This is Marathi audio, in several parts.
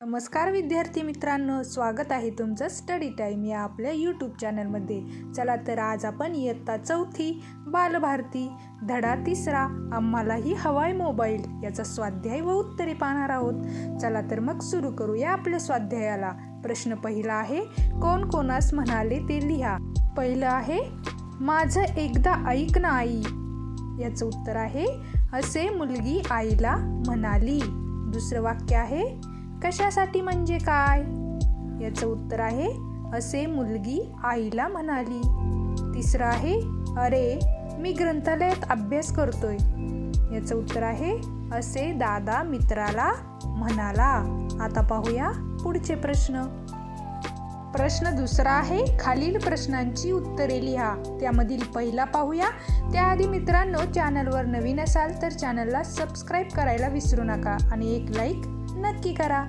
नमस्कार विद्यार्थी मित्रांनो स्वागत आहे तुमचं स्टडी टाईम या आपल्या यूट्यूब चॅनलमध्ये चला तर आज आपण इयत्ता चौथी बालभारती धडा तिसरा आम्हालाही हवाय मोबाईल याचा स्वाध्याय व उत्तरे पाहणार आहोत. चला तर मग सुरू करूया आपल्या स्वाध्यायाला. प्रश्न पहिला आहे कोण कोणास म्हणाले ते लिहा. पहिलं आहे माझं एकदा ऐक ना आई. याचं उत्तर आहे असे मुलगी आईला म्हणाली. दुसरं वाक्य आहे कशासाठी म्हणजे काय? याचं उत्तर आहे असे मुलगी आईला म्हणाली. तिसरं आहे अरे मी ग्रंथालयात अभ्यास करतोय. याचं उत्तर आहे असे दादा मित्राला म्हणाला. आता पाहूया पुढचे प्रश्न. प्रश्न दुसरा आहे खालील प्रश्नांची उत्तरे लिहा. त्यामधील पहिला पाहूया. त्याआधी मित्रांनो चॅनलवर नवीन असाल तर चॅनलला सबस्क्राईब करायला विसरू नका आणि एक लाईक नक्की करा.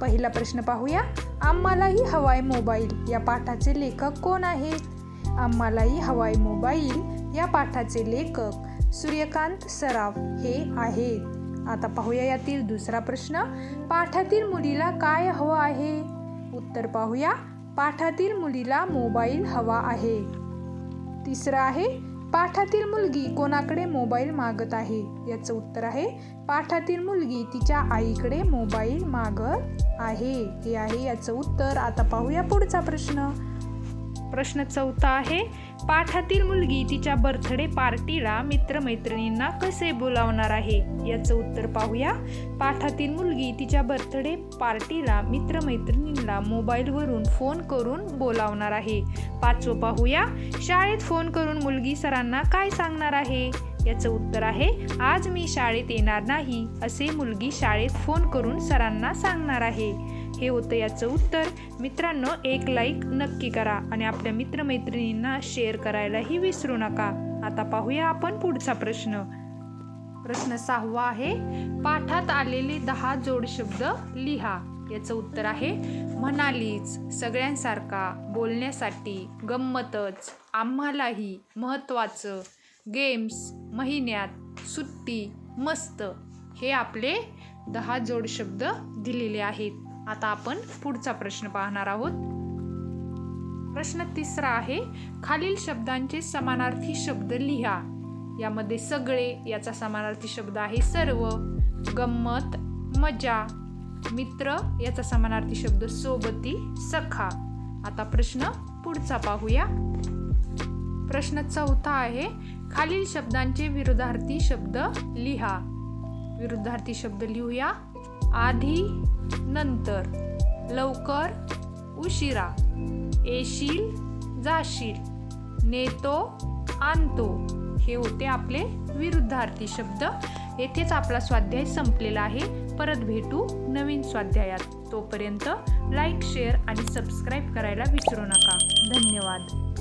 पहिला प्रश्न पाहूया आम्हालाही हवाय मोबाईल या पाठाचे लेखक कोण आहेत आम्हालाही हवाय मोबाईल या पाठाचे लेखक सूर्यकांत सराफ हे आहेत. आता पाहूया यातील दुसरा प्रश्न पाठातील मुलीला काय हवं आहे? उत्तर पाहूया पाठातील मुलीला मोबाईल हवा आहे. तिसरं आहे पाठातील मुलगी कोणाकडे मोबाईल मागत आहे? याचं उत्तर आहे पाठातील मुलगी तिच्या आईकडे मोबाईल मागत आहे. हे आहे याचं उत्तर. आता पाहूया पुढचा प्रश्न. प्रश्न चौथा आहे पाठातील मुलगी तिच्या बर्थडे पार्टीला मित्रमैत्रिणींना कसे बोलावणार आहे? याचं उत्तर पाहूया. पाठातील मुलगी तिच्या बर्थडे पार्टीला मित्रमैत्रिणींना मोबाईलवरून फोन करून बोलावणार आहे. पाचवं पाहूया. शाळेत फोन करून मुलगी सरांना काय सांगणार आहे? याचं उत्तर आहे आज मी शाळेत येणार नाही असे मुलगी शाळेत फोन करून सरांना सांगणार आहे. हे होतं याचं उत्तर. मित्रांनो एक लाईक नक्की करा आणि आपल्या मित्रमैत्रिणींना शेअर करायलाही विसरू नका. आता पाहूया आपण पुढचा प्रश्न. प्रश्न सहावा आहे पाठात आलेले दहा जोड शब्द लिहा. याचं उत्तर आहे म्हणालीच. सगळ्यांसारखा बोलण्यासाठी गंमतच आम्हालाही महत्त्वाचं. गेम्स महिन्यात सुट्टी मस्त. हे आपले दहा जोड शब्द दिलेले आहेत. आता आपण पुढचा प्रश्न पाहणार आहोत. प्रश्न तिसरा आहे खालील शब्दांचे समानार्थी शब्द लिहा. यामध्ये सगळे याचा समानार्थी शब्द आहे सर्व. गंमत मजा. मित्र याचा समानार्थी शब्द सोबती सखा. आता प्रश्न पुढचा पाहूया. प्रश्न चौथा आहे खालील शब्दांचे विरुद्धार्थी शब्द लिहा. विरुद्धार्थी शब्द लिहूया. आधी नंतर. लवकर उशिरा. येशील जाशील. नेतो आणतो. हे होते आपले विरुद्धार्थी शब्द. येथेच आपला स्वाध्याय संपलेला आहे. परत भेटू नवीन स्वाध्यायात. तोपर्यंत लाईक शेअर आणि सबस्क्राईब करायला विसरू नका. धन्यवाद.